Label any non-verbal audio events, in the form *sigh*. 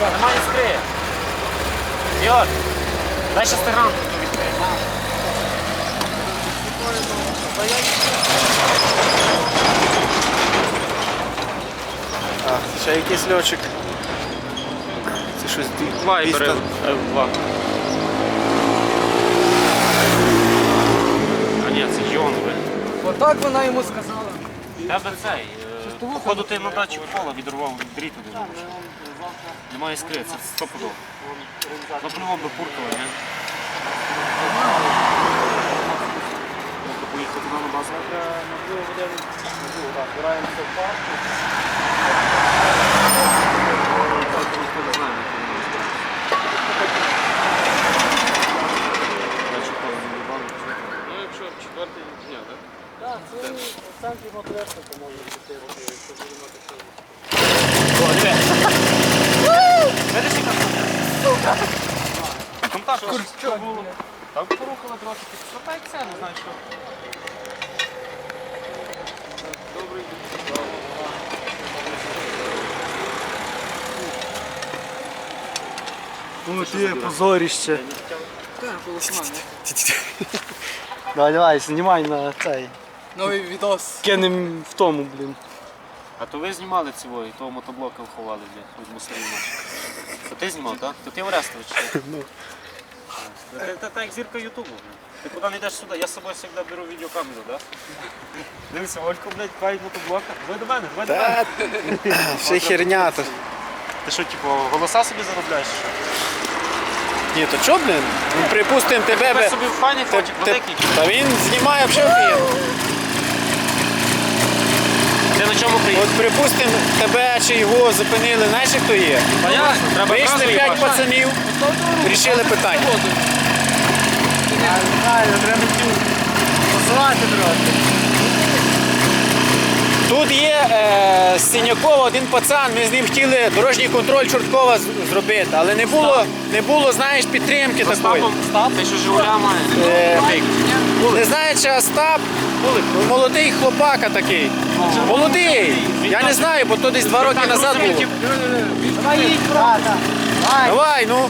Нема іскри. Йор, дай шестиграмку ту відкрити. А, ще якийсь льочик. Це щось дві- Вайбер 200. F2. А ні, це Йонвель. Отак вона йому сказала. Тебе цей. е, Походу ти на дачі кола відірвав дріт один. Немає іскри, це стопудово. Запливав до Пуркова, ні? Можна поїхати туди на базу. Ніхто не знає, як воно Датчик пола не в'їбали, все. Ну, якщо четвертий дня, так? Так, це в центрі моториста поможе піти, якщо буде мати. Видиш, яка сука? Там так, що було? Там порухали трохи. Що так це, не знаю що. Ну ти позоріще. *laughs* Давай, давай, знімай на цей. Новий відос. Кинем в тому, блін. А то ви знімали цього, і того мотоблока вховали, блядь, від мусорів То ти знімав, так? То ти Орестович? Ну. Ти, ти як зірка Ютубу. Ти куди не йдеш сюди? Я з собою завжди беру відеокамеру, так? Дивися, Олько, блядь, пають мотоблока. Ви до мене, ви до мене. Та все херня то. Ти що, типу, голоса собі заробляєш? чи що? Ні, то чо, блін? Ну, припустим, тебе Ти би. собі в фані Те- великий. Та він знімає взагалі. Ти на чому приїхав? От припустим, тебе чи його зупинили, знаєш, як то є? Понятно, треба Вийшли одразу п'ять пацанів, рішили питання. треба посилати трохи. Тут є е, з Синякова один пацан, ми з ним хотіли дорожній контроль Чорткова з- зробити, але не було, не було знаєш, підтримки такої. Стапом, стап, ти що Жигуля має? Е, Не знаю, Остап, молодий хлопака такий. Молодий. Я не знаю, бо то десь два роки назад було. Давай, ну.